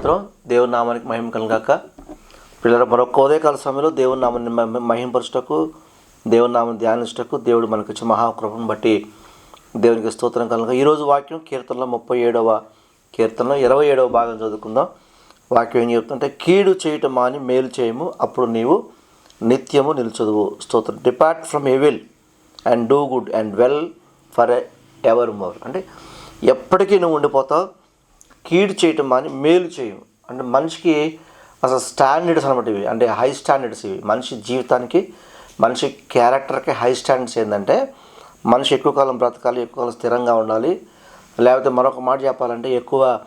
స్తోత్రం. దేవుని నామానికి మహిమ కలగాక. పిల్లల మరొక ఉదయకాల సమయంలో దేవుని నామాన్ని మహిమ- దేవుని నామం ధ్యానించుటకు దేవుడు మనకు ఇచ్చిన మహాకృపను బట్టి దేవునికి స్తోత్రం కలగ ఈరోజు వాక్యం కీర్తనలో ముప్పై ఏడవ కీర్తనలో ఇరవై ఏడవ భాగం చదువుకుందాం. వాక్యం ఏం చెప్తుంటే కీడు చేయటం మాని మేలు చేయము అప్పుడు నీవు నిత్యము నిలుచదువు. స్తోత్రం. Depart from evil and do good and well for ever more అంటే ఎప్పటికీ నువ్వు ఉండిపోతావు కీడు చేయటం మాని మేలు చేయము అంటే మనిషికి అసలు స్టాండర్డ్స్ అనమాట ఇవి. అంటే హై స్టాండర్డ్స్ ఇవి. మనిషి జీవితానికి మనిషి క్యారెక్టర్కి హై స్టాండర్డ్స్ ఏంటంటే మనిషి ఎక్కువ కాలం బ్రతకాలి ఎక్కువ కాలం స్థిరంగా ఉండాలి. లేకపోతే మరొక మాట చెప్పాలంటే ఎక్కువ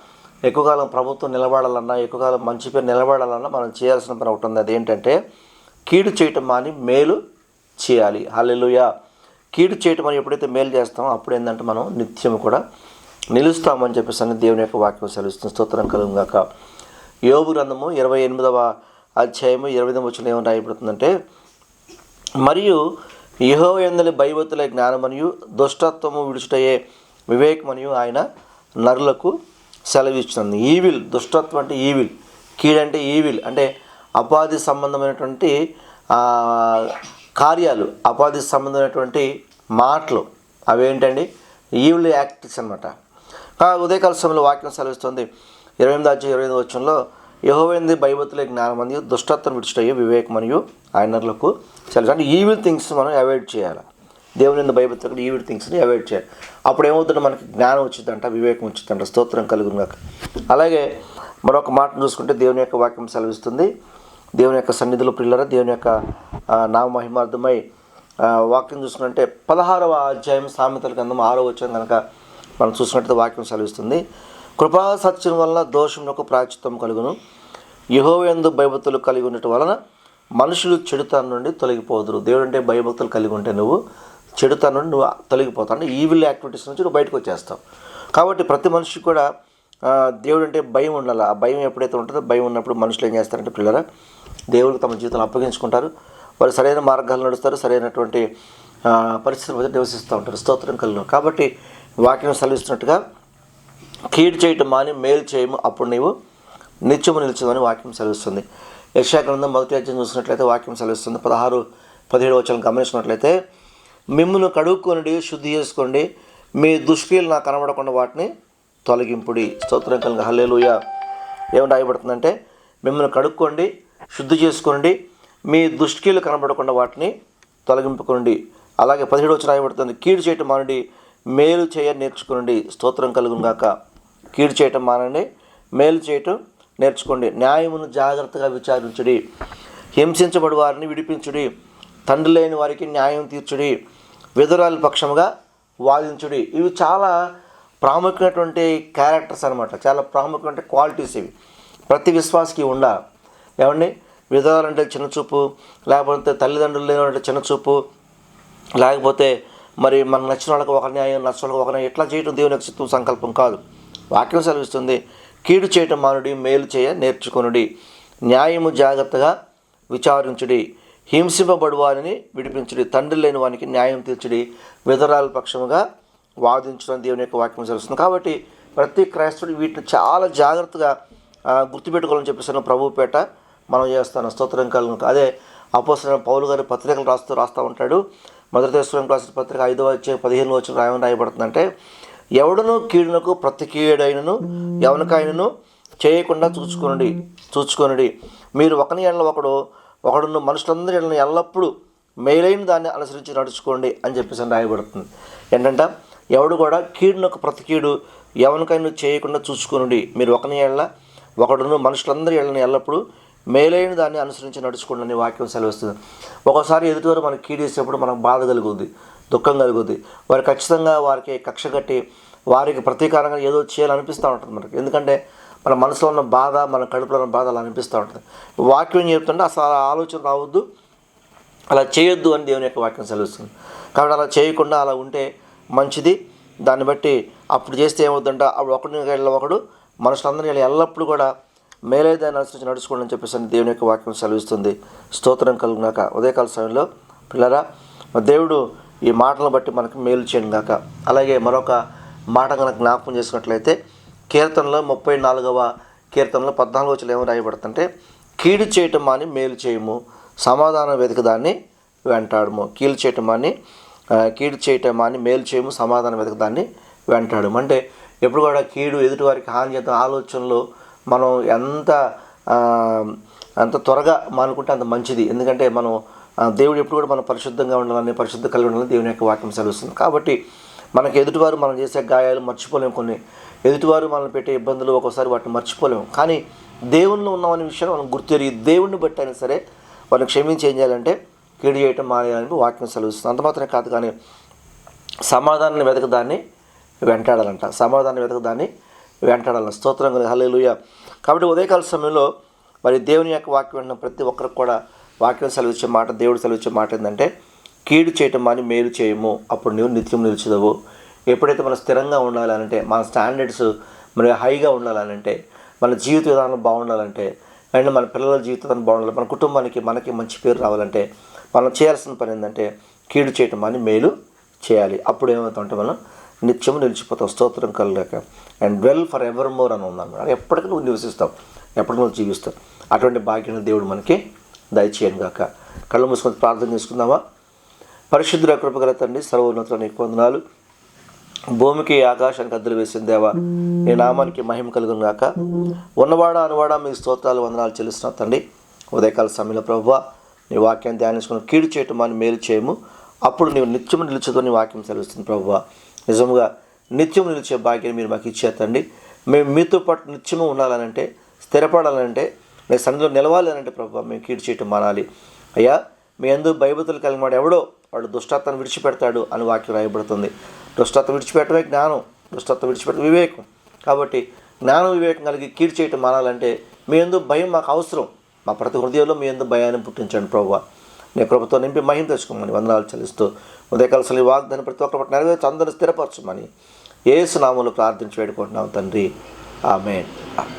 ఎక్కువ కాలం ప్రభుత్వం నిలబడాలన్నా ఎక్కువ కాలం మంచి పేరు నిలబడాలన్నా మనం చేయాల్సిన పని ఒకటి ఉంది. అదేంటంటే కీడు చేయటం మాని మేలు చేయాలి. హల్లెలుయా. కీడు చేయటం అని ఎప్పుడైతే మేలు చేస్తామో అప్పుడు ఏంటంటే మనం నిత్యం కూడా నిలుస్తామని చెప్పేసి అని దేవుని యొక్క వాక్యం సెలవుస్తుంది. స్తోత్రం కలుగుగాక యోగు గ్రంథము ఇరవై ఎనిమిదవ అధ్యాయము ఇరవై ఎనిమిది వచ్చిన ఏమని రాయబడుతుందంటే మరియు యహో ఎందలి భయవతుల జ్ఞానమనియు దుష్టత్వము విడుచుటయే వివేకమనియు ఆయన నరులకు సెలవిస్తుంది ఈవిల్ దుష్టత్వం అంటే ఈవిల్ కీడంటే ఈవిల్ అంటే అపాధి సంబంధమైనటువంటి కార్యాలు అపాధి సంబంధమైనటువంటి మాటలు అవేంటండి? ఈవిల్ యాక్ట్స్ అనమాట ఉదయకాల సమయంలో వాక్యం సెలవిస్తుంది. ఇరవై ఎనిమిది అధ్యాయ ఇరవై ఎనిమిది వచ్చంలో యహోవైంది భయభతులే జ్ఞానం మరియు దుష్టత్వం విడిచిటయ్యే వివేకం మరియు ఆయనలకు సెలవు అంటే ఈవిల్ థింగ్స్ మనం అవాయిడ్ చేయాలి. దేవుని ఎందు భయభక్తులు థింగ్స్ని అవాయిడ్ చేయాలి. అప్పుడు ఏమవుతుందో మనకి జ్ఞానం వచ్చిందంట వివేకం వచ్చిందంట స్తోత్రం కలుగుగాక అలాగే మరొక మాటను చూసుకుంటే దేవుని యొక్క వాక్యం సెలవిస్తుంది. దేవుని యొక్క సన్నిధిలో పిల్లర దేవుని యొక్క నామహిమార్థమై నామ వాక్యం చూసుకుంటే పదహారవ అధ్యాయం సామెతల కింద ఆరో వచ్చాం కనుక మనం చూసినట్టు వాక్యం సెలవిస్తుంది. కృపా సత్యం వలన దోషమునకు ప్రాచిత్వం కలుగును. యహోవేందు భయభక్తులు కలిగి ఉండటం వలన మనుషులు చెడుతనం నుండి తొలగిపోదురు. దేవుడు అంటే భయభక్తులు కలిగి ఉంటే నువ్వు చెడుతనం నుండి నువ్వు తొలగిపోతావు. అంటే ఈవిల్ యాక్టివిటీస్ నుంచి నువ్వు బయటకు వచ్చేస్తావు. కాబట్టి ప్రతి మనిషి కూడా దేవుడు అంటే భయం ఉండాలి? ఆ భయం ఎప్పుడైతే ఉంటుందో భయం ఉన్నప్పుడు మనుషులు ఏం చేస్తారంటే పిల్లరా దేవుడు తమ జీవితాలు అప్పగించుకుంటారు. వారు సరైన మార్గాలు నడుస్తారు సరైనటువంటి ఆ, పరిస్థితుల మధ్య నివసిస్తూ ఉంటారు. స్తోత్రం కలిగిన. కాబట్టి వాక్యం సెలవిస్తున్నట్టుగా కీడు చేయటం మాని మేలు చేయము అప్పుడు నీవు నిత్యము నిలిచదని వాక్యం సెలవిస్తుంది యశాగ్రంథం మొదటి అధ్యయనం చూసినట్లయితే వాక్యం సెలవిస్తుంది పదహారు పదిహేడు వచ్చిన గమనించినట్లయితే మిమ్మల్ని కడుక్కొనిడి శుద్ధి చేసుకోండి మీ దుష్క్రియలు నాకు కనబడకుండా వాటిని తొలగింపుడి. స్తోత్రం కలిగిన హల్లేలుయ. ఏమి రాయబడుతుందంటే మిమ్మల్ని కడుక్కోండి శుద్ధి చేసుకోండి మీ దుష్క్రియలు కనబడకుండా వాటిని తొలగింపుకోండి అలాగే పదిహేడు వచ్చి రాయబడుతుంది. కీడు చేయటం మానండి మేలు చేయ నేర్చుకోండి స్తోత్రం కలుగునుగాక కీడు చేయటం మానండి. మేలు చేయటం నేర్చుకోండి. న్యాయమును జాగ్రత్తగా విచారించుడి. హింసించబడి వారిని విడిపించుడి. తండ్రి లేని వారికి న్యాయం తీర్చుడి. విధురాల పక్షముగా వాదించుడి. ఇవి చాలా ప్రాముఖ్యమైనటువంటి క్యారెక్టర్స్ అనమాట చాలా ప్రాముఖ్యమైన క్వాలిటీస్ ఇవి. ప్రతి విశ్వాసకి ఉండాలి ఏమండి? విధవాలంటే చిన్నచూపు లేకపోతే తల్లిదండ్రులు లేనంటే చిన్నచూపు లేకపోతే మరి మనకు నచ్చిన వాళ్ళకి ఒక న్యాయం నచ్చిన వాళ్ళకి ఒక న్యాయం. ఎట్లా చేయడం దేవుని యొక్క చిత్తం సంకల్పం కాదు. వాక్యం సెలవిస్తుంది కీడు చేయటం మానుడి మేలు చేయ నేర్చుకొనుడి. న్యాయము జాగ్రత్తగా విచారించుడి. హింసింపబడు వారిని విడిపించుడి. తండ్రి లేని వానికి న్యాయం తీర్చుడి. విధరాల పక్షముగా వాదించడం దేవుని యొక్క వాక్యం సెలవుస్తుంది. కాబట్టి ప్రతి క్రైస్తవుడు వీటిని చాలా జాగ్రత్తగా గుర్తుపెట్టుకోవాలని చెప్పేసి ప్రభుపేట మనం చేస్తాను. స్తోత్రం కలను అదే అపోసరైన పౌలు గారి పత్రికలు రాస్తూ రాస్తూ ఉంటాడు. మొదటి క్లాస్ రాసిన పత్రిక ఐదవ వచ్చే పదిహేను వచ్చిన రాయమని రాయబడుతుందంటే ఎవడను కీడునకు ప్రతి కీడైనను ఎవరికైనను చేయకుండా చూచుకొనుడి చూచుకొనుడి. మీరు ఒకని ఎడల ఒకడు ఒకడును మనుషులందరి ఎడలను ఎల్లప్పుడూ మేలైన దాన్ని అనుసరించి నడుచుకోండి అని చెప్పేసి రాయబడుతుంది. ఏంటంటే ఎవడు కూడా కీడునకు ప్రతి కీడు ఎవరికైనా చేయకుండా చూసుకొనుడి మీరు ఒకని ఎడల ఒకడును మనుషులందరి ఎళ్ళని ఎల్లప్పుడూ మేలైన దాన్ని అనుసరించి నడుచుకోండి వాక్యం సెలవిస్తుంది. ఒకసారి ఎదుటివారు మనకు కీడేసేప్పుడు మనకు బాధ కలుగుద్ది దుఃఖం కలుగుద్ది. వారు ఖచ్చితంగా వారికి కక్ష కట్టి వారికి ప్రతీకారంగా ఏదో చేయాలనిపిస్తూ ఉంటుంది మనకి. ఎందుకంటే మన మనసులో ఉన్న బాధ మన కడుపులో ఉన్న బాధ అలా అనిపిస్తూ ఉంటుంది. వాక్యం చెప్తుంటే అసలు ఆలోచన రావద్దు అలా చేయొద్దు అని దేవుని యొక్క వాక్యం సెలవుస్తుంది. కాబట్టి అలా చేయకుండా అలా ఉంటే మంచిది. దాన్ని బట్టి అప్పుడు చేస్తే ఏమవుతుందంటే అప్పుడు ఒకడిని వెళ్ళ ఒకడు మనుషులందరినీ వెళ్ళి ఎల్లప్పుడూ కూడా మేలేదాన్ని అనుసరించి నడుచుకోండి అని చెప్పేసి అని దేవుని యొక్క వాక్యం సెలవిస్తుంది. స్తోత్రం కలుగునాక. ఉదయకాల సమయంలో పిల్లరా దేవుడు ఈ మాటలను బట్టి మనకు మేలు చేయండి గాక. అలాగే మరొక మాట కనుక జ్ఞాపకం చేసుకున్నట్లయితే కీర్తనలో ముప్పై నాలుగవ కీర్తనలో పద్నాలుగు వచ్చిన ఏమో రాయబడుతుంటే కీడు చేయటం అని మేలు చేయము సమాధానం వెతకదాన్ని వెంటాడము. కీలు చేయటం అని కీడు చేయటం అని మేలు చేయము సమాధానం వెతకదాన్ని వెంటాడము. అంటే ఎప్పుడు కూడా కీడు ఎదుటివారికి హాని చేద్దాం ఆలోచనలు మనం ఎంత అంత త్వరగా మానుకుంటే అంత మంచిది. ఎందుకంటే మనం దేవుడు ఎప్పుడు కూడా మనం పరిశుద్ధంగా ఉండాలని పరిశుద్ధ కలిగి ఉండాలని దేవుని యొక్క వాక్యం సెలవుస్తుంది. కాబట్టి మనకి ఎదుటివారు మనం చేసే గాయాలు మర్చిపోలేము కొన్ని. ఎదుటివారు మనం పెట్టే ఇబ్బందులు ఒక్కోసారి వాటిని మర్చిపోలేము. కానీ దేవుణ్ణి ఉన్నామనే విషయం మనం గుర్తెరిగి దేవుణ్ణి బట్టి అయినా సరే వాళ్ళని క్షమించి ఏం చేయాలంటే కీడు చేయటం మానేయాలని వాక్యం సెలవుస్తుంది. అంత మాత్రమే కాదు కానీ సమాధానాన్ని వెతకదాన్ని వెంటాడాలంట. సమాధానం వెతకదాన్ని వెంటాడాలని స్తోత్రం కలిగి. హలేలుయ కాబట్టి ఉదయకాల సమయంలో మరి దేవుని యొక్క వాక్యం విన్న ప్రతి ఒక్కరికి కూడా వాక్యం సెలవిచ్చే మాట దేవుడు సెలవిచ్చే మాట ఏంటంటే కీడు చేయటం మాని మేలు చేయము. అప్పుడు నువ్వు నిత్యం నిలిచదవు. ఎప్పుడైతే మనం స్థిరంగా ఉండాలంటే మన స్టాండర్డ్స్ మరి హైగా ఉండాలంటే మన జీవిత విధానం బాగుండాలంటే అండ్ మన పిల్లల జీవిత విధానం బాగుండాలి మన కుటుంబానికి మనకి మంచి పేరు రావాలంటే మనం చేయాల్సిన పని ఏంటంటే కీడు చేయటం అని మేలు చేయాలి. అప్పుడు ఏమవుతుంటే మనం నిత్యము నిలిచిపోతావు స్తోత్రం కలగాక. And well for ever more అని ఉందన్నమాట. అంటే ఎప్పటికీ నువ్వు నివసిస్తావు ఎప్పటికీ నువ్వు జీవిస్తావు. అటువంటి భాగ్యం దేవుడు మనకి దయచేయను గాక. కళ్ళు మూసుకొని ప్రార్థన చేసుకుందామా? పరిశుద్ధుల కృపగల తండ్రి సర్వోన్నతుల నీకు వందనాలు. భూమికి ఆకాశానికి అద్దెలు వేసిన దేవా నీ నామానికి మహిమ కలుగును గాక. ఉన్నవాడ అనువాడ మీ స్తోత్రాలు వందనాలు చెల్లిస్తున్నా తండ్రి ఉదయకాల సమయంలో ప్రభు నీ వాక్యాన్ని ధ్యానించుకుని కీడు చేయటం అని మేలు చేయము. అప్పుడు నీవు నిత్యము నీ వాక్యం చదివిస్తుంది ప్రభువా. నిజముగా నిత్యం నిలిచే భాగ్యం మీరు మాకు ఇచ్చే మేము మీతో పాటు నిత్యము ఉండాలనంటే స్థిరపడాలంటే మీ సన్నిధిలో నిలవాలి అనంటే ప్రభు మేము కీడు చేయటం మానాలి. అయ్యా మీ ఎందు భయభూతులు కలిగిన వాడు ఎవడో వాడు దుష్టత్వాన్ని విడిచిపెడతాడు అని వాక్యం రాయబడుతుంది. దుష్టత్వం విడిచిపెట్టడమే జ్ఞానం దుష్టత్వం విడిచిపెట్టడం వివేకం. కాబట్టి జ్ఞానం వివేకం కలిగి కీడు చేయటం మానాలంటే మీ ఎందు భయం మాకు అవసరం. మా ప్రతి హృదయంలో మీ ఎందు భయాన్ని పుట్టించండి ప్రభు. నీ కృపతో నింపి మహిమ తెచ్చుకోమని వందనాలు చెల్లిస్తూ ఉదయకాలసలు ఈ వాగ్దాన్ని ప్రతి ఒక్కరి నెరవేర్చి అందరిని స్థిరపరచమని ఏసు ప్రార్థించి వేడుకుంటున్నాం తండ్రి. ఆమె